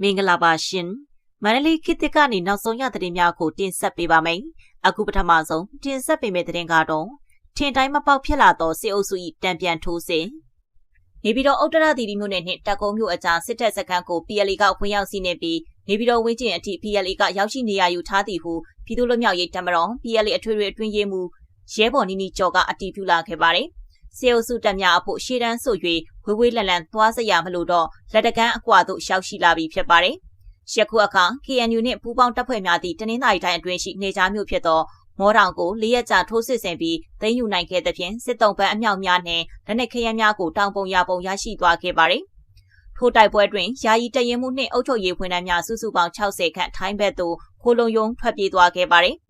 မင်္ဂလာပါရှင်မန္တလေးခေတ်သစ်ကနေနောက်ဆုံးရသတင်းများကိုတင်ဆက်ပေးပါမယ်အခုပထမဆုံးတင်ဆက်ပေးမယ့်သတင်းကတော့ထင်တိုင်းမပေါက်ဖြစ်လာသောစစ်အုပ်စု၏တံပြန်ထိုးစဉ်နေပြည်တော်ဥတ္တရတီတီမြို့နယ်နှင့်တက်ကုန်းမြို့အကြားစစ်တပ်စခန်းကို PLA ကဝင်ရောက်စီးနေပြီးနေပြည်တော်ဝင်းကျင်အထိ PLA ကရောက်ရှိနေရယူထားသည်ဟုပြည်သူ့လွတ်မြောက်ရေးတမတော် PLA အထွေထွေအတွင်းရေးမှူးရဲဘော်နီနီကျော်ကအတည်ပြုလာခဲ့ပါတယ် စေအုပ်စုတက်များအဖို့ရှေ့တန်းဆို၍ဝေးဝေးလန်လန်သွားစရာမလိုတော့လက်တကန်းအကွာသို့ရောက်ရှိလာပြီဖြစ်ပါတယ်။ယခုအခါ KNU နှင့်ပူးပေါင်းတပ်ဖွဲ့များသည့်တနင်္သာရီတိုင်းအတွင်းရှိနေကြားမြို့ဖြစ်သောမောတောင်ကိုလေးရက်ကြာထိုးစစ်ဆင်ပြီးသိမ်းယူနိုင်ခဲ့သဖြင့်စစ်တုံးပန်းအမြောက်များနှင့်လက်နက်ခဲယမ်းများကိုတောင်ပုံရပုံရရှိသွားခဲ့ပါတယ်။ထိုတိုက်ပွဲတွင်ယာယီတရင်မှုနှင့်အုပ်ချုပ်ရေးဖွဲ့နှန်းများစုစုပေါင်း60ခန့်ထိုင်းဘက်သို့ခိုလုံယုံထွက်ပြေးသွားခဲ့ပါတယ်။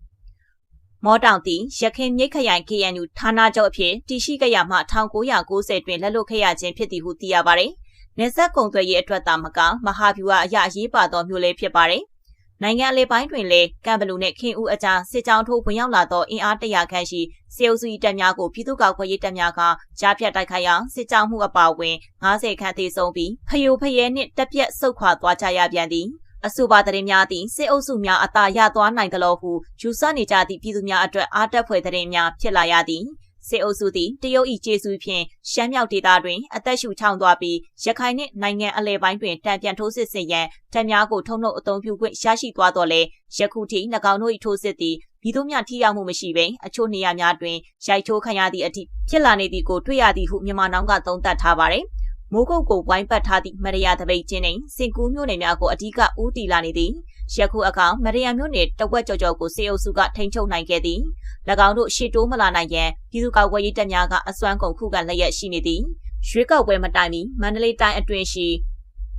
မောတောင်တီရခင်မြိတ်ခရိုင် KNU ဌာနချုပ်အဖြစ်တရှိကြရမှ1990တွင်လက်လွတ်ခဲ့ရခြင်းဖြစ်သည်ဟုသိရပါတယ်။နေဆက်ကုံသွဲရေးအတွက်သာမကမဟာဗျူဟာအရာအရေးပါသောမျိုးလေးဖြစ်ပါတယ်။နိုင်ငံအလဲပိုင်းတွင်လည်းကံဘလူနဲ့ခင်ဦးအကြားစစ်ကြောင်းထိုးဝင်ရောက်လာသောအင်အားတရာခန့်ရှိစေအုပ်စုတပ်များကိုပြည်သူ့ကောက်ခွဲရေးတပ်များကကြားဖြတ်တိုက်ခိုက်ရာစစ်ကြောင်းမှုအပါအဝင်90ခန့်သေဆုံးပြီးဖယိုဖယဲနှင့်တက်ပြက်ဆုတ်ခွာသွားကြရပြန်သည် အဆိုပါသတင်းများသည်စစ်အုပ်စုများအသာရသွားနိုင်ကြလို့ဟုယူဆနေကြသည့်ပြည်သူများအတွက်အားတက်ဖွယ်သတင်းများဖြစ်လာရသည်စစ်အုပ်စုသည်တရုတ်၏ကျေးဇူးဖြင့်ရှမ်းမြောက်ဒေသတွင်အသက်ရှူချောင်းသွားပြီးရခိုင်နှင့်နိုင်ငံအလဲပိုင်းတွင်တံပြန်ထိုးစစ်ဆင်ရန်တပ်များကိုထုံနှုတ်အုံပြုခွင့်ရရှိသွားတော့လဲယခုထိ၎င်းတို့၏ထိုးစစ်သည်မိတို့များထိရောက်မှုမရှိဘဲအချို့နေရာများတွင်ရိုက်ချိုးခံရသည့်အထိဖြစ်လာနေသည်ကိုတွေ့ရသည်ဟုမြန်မာနောင်ကသုံးသပ်ထားပါတယ်။ မိုးကုတ်ကိုဝိုင်းပတ်ထားသည့်မရယာတပိတ်ချင်းနှင့်စင်ကူးမြို့နယ်များကိုအ धिक ဦးတည်လာနေသည်ယခုအခါမရယာမြို့နယ်တဝက်ကျော်ကျော်ကိုစေအုပ်စုကထိန်းချုပ်နိုင်ခဲ့သည်၎င်းတို့ရှေ့တိုးမလာနိုင်ရန်ပြည်သူ့ကောက်ွယ်ရေးတပ်များကအစွမ်းကုန်ခုခံလျက်ရှိနေသည်ရွေးကောက်ပွဲမတိုင်မီမန္တလေးတိုင်းအတွင်းရှိ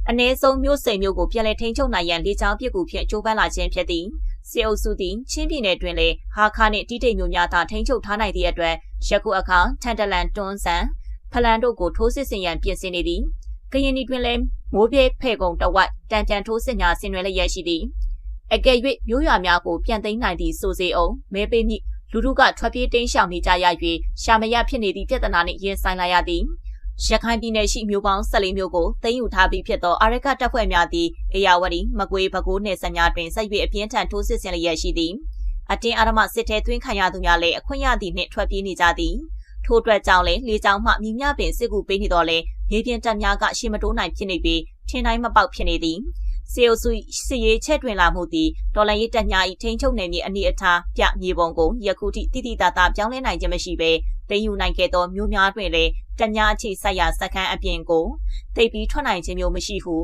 အ ਨੇ ဆုံးမြို့စိန်မြို့ကိုပြည်လဲထိန်းချုပ်နိုင်ရန်လေကြောင်းပစ်ကူဖြင့်ကြိုးပမ်းလာခြင်းဖြစ်သည်စေအုပ်စုသည်ချင်းပြည်နယ်တွင်လည်းဟာခါနှင့်တိတိမျိုးများသာထိန်းချုပ်ထားနိုင်သည့်အတွက်ယခုအခါထန်တလန်တွန်းဆန် ဖလန်တို့ကိုထိုးစစ်ဆင်ရန်ပြင်ဆင်နေသည်ကရင်ပြည်တွင်လည်းမိုးပြေးဖဲ့ကုံတဝက်တန်ပြန်ထိုးစစ်များဆင်နွှဲလျက်ရှိသည်အကယ်၍မျိုးရွာများကိုပြန်သိမ်းနိုင်သည့်ဆိုစေအောင်မဲပေးမိလူထုကထွက်ပြေးတိမ်းရှောင်နေကြရ၍ရှာမရဖြစ်နေသည့်ပြဿနာနှင့်ရင်ဆိုင်လာရသည်ရခိုင်ပြည်နယ်ရှိမြို့ပေါင်း14မြို့ကိုသိမ်းယူထားပြီးဖြစ်သောအာရကတပ်ဖွဲ့များသည်အေယာဝတီမကွေးပဲခူးနယ်ဆက်များတွင်ဆက်၍အပြင်းထန်ထိုးစစ်ဆင်လျက်ရှိသည်အတင်းအာရမစစ်ထဲသွင်းခံရသူများလည်းအခွင့်ရသည့်နှင့်ထွက်ပြေးနေကြသည် ထို့အတွက်ကြောင့်လည်းလေကြောင်းမှမြမြပင်စစ်ကူပေးနေတော့လဲမြေပြင်တပ်များကရှေ့မတိုးနိုင်ဖြစ်နေပြီးထင်းတိုင်းမပေါက်ဖြစ်နေသည်စေအုပ်စုစစ်ရေးချက်တွင်လာမှုသည်ဒေါ်လာရေးတပ်များ၏ထိန်းချုပ်နယ်မြေအနည်းအထားပြမြေပုံကိုယခုထိတိတိတသားပြောင်းလဲနိုင်ခြင်းမရှိဘဲသိမ်းယူနိုင်ခဲ့သောမြို့များတွင်လည်းတပ်များအခြေစိုက်ရာစခန်းအပြင်ကိုတိတ်ပြီးထွက်နိုင်ခြင်းမျိုးမရှိဟု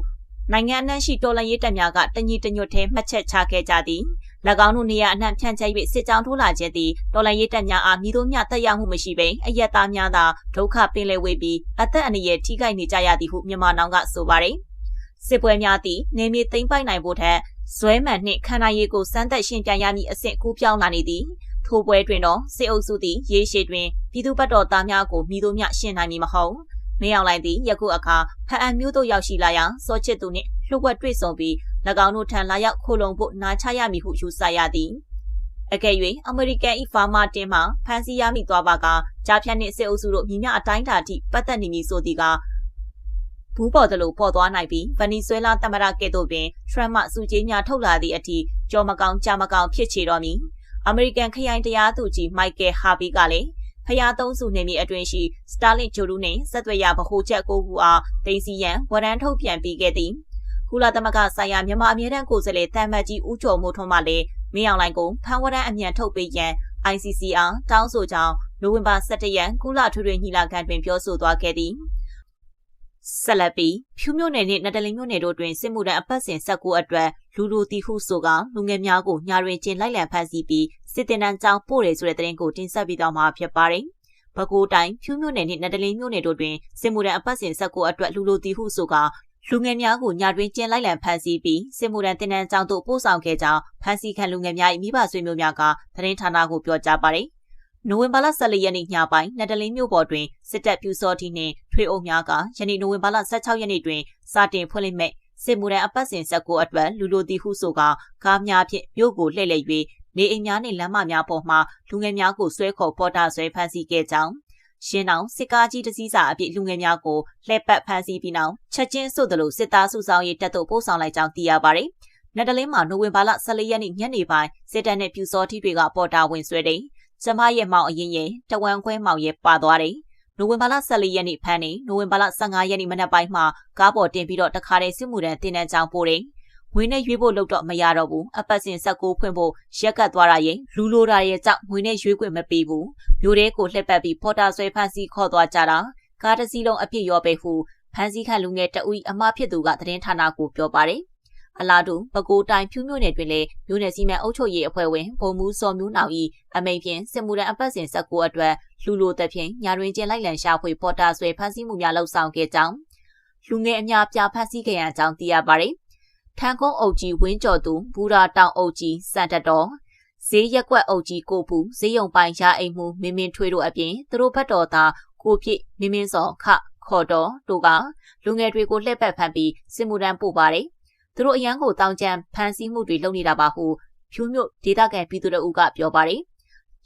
နိုင်ငံအနှံ့ရှိတော်လှန်ရေးတပ်များကတညီတညွတ်ထဲမှတ်ချက်ချခဲ့ကြသည်၎ င်းတို့နေရာအနှံ့ဖြန့်ကျက်၍စစ်ကြောင်းထိုးလာခြင်းသည်တော်လှန်ရေးတပ်များအားမြည်တို့မျှတက်ရောက်မှုမရှိဘဲအယက်သားများသာဒုက္ခပင်လယ်ဝေးပြီးအသက်အန္တရာယ်ထိခိုက်နေကြရသည်ဟုမြန်မာနောင်ကဆိုပါတယ်။စစ်ပွဲများသည့်နေမြေသိမ်းပိုက်နိုင်ဖို့ထက်ဇွဲမှန်နှင့်ခန္ဓာရည်ကိုစမ်းသပ်ရှင်ပြန်ရမည့်အဆင့်ကူးပြောင်းလာနေသည်ထိုပွဲတွင်တော့စစ်အုပ်စုသည်ရေရှည်တွင်ပြည်သူ့ဘက်တော်သားများကိုမိတို့မျှရှင်းနိုင်မည်မဟုတ်မင်းအောင်လိုက်သည်ယခုအခါဖအံမျိုးတို့ရောက်ရှိလာရာစောချစ်သူနှင့်လှုပ်ဝက်တွေ့ဆုံပြီး၎ င်းတို့ထံလာရောက်ခိုလုံဖို့နာချရမည်ဟုယူဆရသည်အကယ်၍အမေရိကန်ဤဖာမာတင်မှဖန်စီရမိသွားပါကကြားဖြတ်နှင့်စစ်အုပ်စုတို့မိမြအတိုင်းတာထိပတ်သက်နေမည်ဆိုသည်ကဘူးပေါ်သလိုပေါ်သွားနိုင်ပြီးဗနီဇွဲလားတမရကဲ့သို့ပင်ထရမ့်မှစုကြီးများထုတ်လာသည့်အထိကြော်မကောင်းကြာမကောင်းဖြစ်ချေတော်မူအမေရိကန်ခရိုင်တရားသူကြီးမိုက်ကယ်ဟာဘီကလည်းဖျားသုံးစုနေမိအတွင်ရှိစတာလင်ဂျိုလူနှင့်ဆက်သွယ်ရဗဟိုချက်ကိုကူအားတင်စီရန်ဝရန်ထုတ်ပြန်ပေးခဲ့သည် ကုလသမဂ္ဂဆိုင်ရာမြန်မာအမြဲတမ်းကိုယ်စားလှယ်တမ်မတ်ကြီးဦးကျော်မိုးထွန်းမှလည်းမင်းအောင်လိုင်ကိုဖန်ဝရန်အမြန်ထုတ်ပေးရန် ICCR တောင်းဆိုကြောင်းနိုဝင်ဘာ17ရက်ကုလထွေထွေညီလာခံတွင်ပြောဆိုသွားခဲ့သည်။ဆက်လက်ပြီးဖြူးမြို့နယ်နှင့်နတလင်းမြို့နယ်တို့တွင်စစ်မှုထမ်းအပတ်စဉ်၁၉အတွက်လူလူတီဟုဆိုကလူငယ်များကိုညာတွင်ကျင်းလိုက်လံဖမ်းဆီးပြီးစစ်တင်တန်းကြောင်းပို့တယ်ဆိုတဲ့သတင်းကိုတင်ဆက်ပြီးတော့မှာဖြစ်ပါတယ်။ပဲခူးတိုင်းဖြူးမြို့နယ်နှင့်နတလင်းမြို့နယ်တို့တွင်စစ်မှုထမ်းအပတ်စဉ်၁၉အတွက်လူလူတီဟုဆိုက လူငယ်များကိုညာတွင်ကျင်းလိုက်လံဖမ်းဆီးပြီးစစ်မှုထမ်းတင်တန်းကြောင်းသို့ပို့ဆောင်ခဲ့ကြောင်းဖမ်းဆီးခံလူငယ်များ၏မိဘဆွေမျိုးများကသတင်းဌာနကိုပြောကြားပါတယ်။နိုဝင်ဘာလ14ရက်နေ့ညပိုင်းနတလင်းမြို့ပေါ်တွင်စစ်တပ်ပြူစောတိနှင့်ထွေအုပ်များကယနေ့နိုဝင်ဘာလ16ရက်နေ့တွင်စတင်ဖွင့်လှစ်မဲ့စစ်မှုထမ်းအပတ်စဉ်19အတွက်လူလိုတီဟုဆိုကကားများဖြင့်မြို့ကိုလှည့်လည်၍နေအိမ်များနှင့်လမ်းမများပေါ်မှလူငယ်များကိုဆွဲခေါ်ပေါ်တာဆွဲဖမ်းဆီးခဲ့ကြောင်း ရှင်းအောင်စစ်ကားကြီးတစ်စီးစာအပြည့်လူငယ်များကိုလှည့်ပတ်ဖမ်းဆီးပြီးနောက်ချက်ချင်းစွတ်တယ်လို့စစ်သားစုဆောင်ရေးတပ်တို့ပို့ဆောင်လိုက်ကြောင်းသိရပါတယ်။နက်တလင်းမှာနိုဝင်ဘာလ14ရက်နေ့ညနေပိုင်းစစ်တပ်နဲ့ပြူစောထီတွေကပေါ်တာဝင်ဆွဲတယ်။ကျမရဲ့မောင်အရင်ရင်တဝမ်ခွဲမောင်ရဲ့ပါသွားတယ်။နိုဝင်ဘာလ14ရက်နေ့ဖမ်းနေနိုဝင်ဘာလ15ရက်နေ့မနက်ပိုင်းမှာကားပေါ်တင်ပြီးတော့တခါတည်းစစ်မှုထမ်းတင်တဲ့ကြောင်းပို့တယ်။ ငွေနဲ့ရွေးဖို့လုပ်တော့မရတော့ဘူးအပတ်စဉ်ဆက်ကိုဖွင့်ဖို့ရက်ကတ်သွားတာရင်လူလိုတာရဲ့ကြောင့်ငွေနဲ့ရွေးခွင့်မပေးဘူးမျိုးတဲကိုလှက်ပတ်ပြီးပေါ်တာဆွဲဖမ်းဆီးခေါ်သွားကြတာကားတစ်စီးလုံးအပြစ်ရောပဲဟုဖမ်းဆီးခံလူငယ်တအူအမဖြစ်သူကသတင်းဌာနကိုပြောပါတယ်အလားတူပဲခူးတိုင်းဖြူးမြို့နယ်တွင်လည်းမြို့နယ်စီမံအုပ်ချုပ်ရေးအဖွဲ့ဝင်ပုံမှုစော်မျိုးနောင်၏အမိန်ဖြင့်စစ်မှုထမ်းအပတ်စဉ်ဆက်ကိုအတွက်လူလိုတဲ့ဖြင့်ညာတွင်ကျင်လိုက်လံရှာဖွေပေါ်တာဆွဲဖမ်းဆီးမှုများလှုပ်ဆောင်ခဲ့ကြောင်းလူငယ်အများပြဖမ်းဆီးခဲ့ရကြောင်းသိရပါတယ် ထန်းကုန်းအုပ်ကြီးဝင်းကျော်သူဘူရာတောင်အုပ်ကြီးစံတတော်ဈေးရက်ကွက်အုပ်ကြီးကိုပူဈေးရုံပိုင်ရအိမ်မှုမင်းမင်းထွေးတို့အပြင်သူတို့ဘက်တော်သားကိုဖြစ်မင်းမင်းစောခခေါ်တော်တို့ကလူငယ်တွေကိုလှည့်ပတ်ဖမ်းပြီးစစ်မှုထမ်းပို့ပါတယ်သူတို့အရန်ကိုတောင်းကြမ်းဖမ်းဆီးမှုတွေလုပ်နေတာပါဟုဖြူးမြို့ဒေသခံပြည်သူတို့ကပြောပါတယ်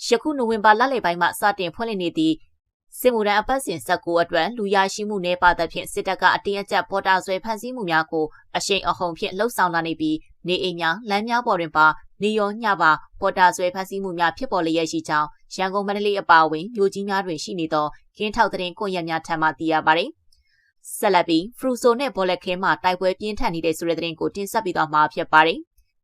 ယခုနိုဝင်ဘာလလယ်ပိုင်းမှစတင်ဖွင့်လှစ်နေသည့် စစ်မှုထမ်းအပတ်စဉ်ဆက်ကိုအတွက်လူရရှိမှုနဲ့ပါသက်ဖြင့်စစ်တပ်ကအတင်းအကျပ်ပေါ်တာဆွဲဖမ်းဆီးမှုများကိုအရှိန်အဟုန်ဖြင့်လှုပ်ဆောင်လာနေပြီးနေအိမ်များလမ်းများပေါ်တွင်ပါနေရောညပါပေါ်တာဆွဲဖမ်းဆီးမှုများဖြစ်ပေါ်လျက်ရှိကြောင်းရန်ကုန်မန္တလေးအပါအဝင်မြို့ကြီးများတွင်ရှိနေသောကင်းထောက်တဲ့ကွန်ရက်များထံမှသိရပါသည်ဆက်လက်ပြီးဖရူဆိုနဲ့ဘောလက်ခဲမှတိုက်ပွဲပြင်းထန်နေတဲ့ဆိုတဲ့သတင်းကိုတင်ဆက်ပြီးတော့မှာဖြစ်ပါတယ်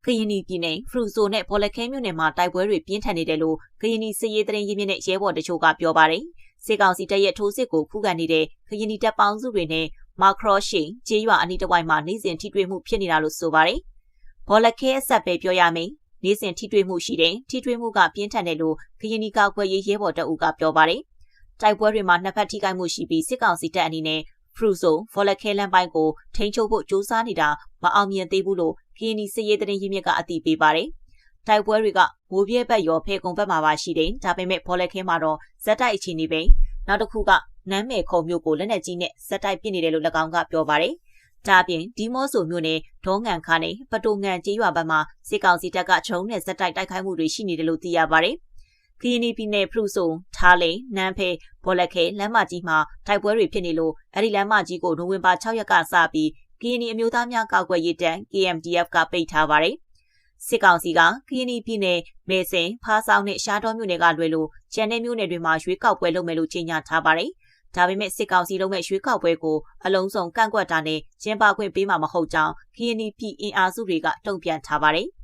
ကရင်ပြည်နယ်ဖရူဆိုနဲ့ဘောလက်ခဲမြို့နယ်မှာတိုက်ပွဲတွေပြင်းထန်နေတယ်လို့ကရင်စစ်ရေးသတင်းရင်းမြစ်နဲ့ရဲဘော်တချို့ကပြောပါတယ်။ စစ်ကောင်စီတပ်ရဲ့ထိုးစစ်ကိုခုခံနေတဲ့ခရင်နီတပ်ပေါင်းစုတွေနဲ့မာခရော့ရှိန်ကျေးရွာအနီးတစ်ဝိုက်မှာနေစဉ်ထိတွေ့မှုဖြစ်နေတာလို့ဆိုပါတယ်။ဘောလခဲအဆက်ပဲပြောရမယ်။နေစဉ်ထိတွေ့မှုရှိတယ်။ထိတွေ့မှုကပြင်းထန်တယ်လို့ခရင်နီကောက်ွယ်ရေးရဲဘော်တပ်ဦးကပြောပါတယ်။တိုက်ပွဲတွေမှာနှစ်ဖက်ထိခိုက်မှုရှိပြီးစစ်ကောင်စီတပ်အနေနဲ့ဖရူဆိုဖော်လက်ခဲလန်ပိုင်းကိုထိန်းချုပ်ဖို့ကြိုးစားနေတာမအောင်မြင်သေးဘူးလို့ခရင်နီစစ်ရေးတရင်ရင်းမြစ်ကအသိပေးပါတယ်။ တိုက်ပွဲတွေကမိုးပြဲဘက်ရောဖေကုံဘက်မှာပါရှိတယ်ဒါပေမဲ့ဘောလက်ခင်းမှာတော့ဇက်တိုက်အခြေအနေပဲနောက်တစ်ခုကနမ်းမယ်ခုံမျိုးကိုလက်နက်ကြီးနဲ့ဇက်တိုက်ပစ်နေတယ်လို့၎င်းကပြောပါတယ်ဒါပြင်ဒီမော့ဆိုမျိုးနဲ့ဒေါငံခါနဲ့ပတိုငံကျေးရွာဘက်မှာစစ်ကောင်စီတပ်ကချုံနဲ့ဇက်တိုက်တိုက်ခိုက်မှုတွေရှိနေတယ်လို့သိရပါတယ်ကီနီပြည်နယ်ဖရုဆိုထားလေနန်းဖေဘောလက်ခဲလမ်းမကြီးမှာတိုက်ပွဲတွေဖြစ်နေလို့အဲ့ဒီလမ်းမကြီးကိုနိုဝင်ဘာ6ရက်ကစပြီးကီနီအမျိုးသားများကာကွယ်ရေးတပ် KMDF ကပိတ်ထားပါတယ် စစ်ကောင်စီကကရင်ပြည်နယ်မဲစင်ဖားဆောင်နဲ့ရှားတော်မြို့နယ်ကလွယ်လို့ကျန်တဲ့မြို့နယ်တွေမှာရွေးကောက်ပွဲလုပ်မယ်လို့ကြေညာထားပါတယ်။ဒါပေမဲ့စစ်ကောင်စီလုံးမဲ့ရွေးကောက်ပွဲကိုအလုံးစုံကန့်ကွက်တာနဲ့ကျင်းပခွင့်ပေးမှာမဟုတ်ကြောင်း KNP အင်အားစုတွေကတုံ့ပြန်ထားပါတယ်။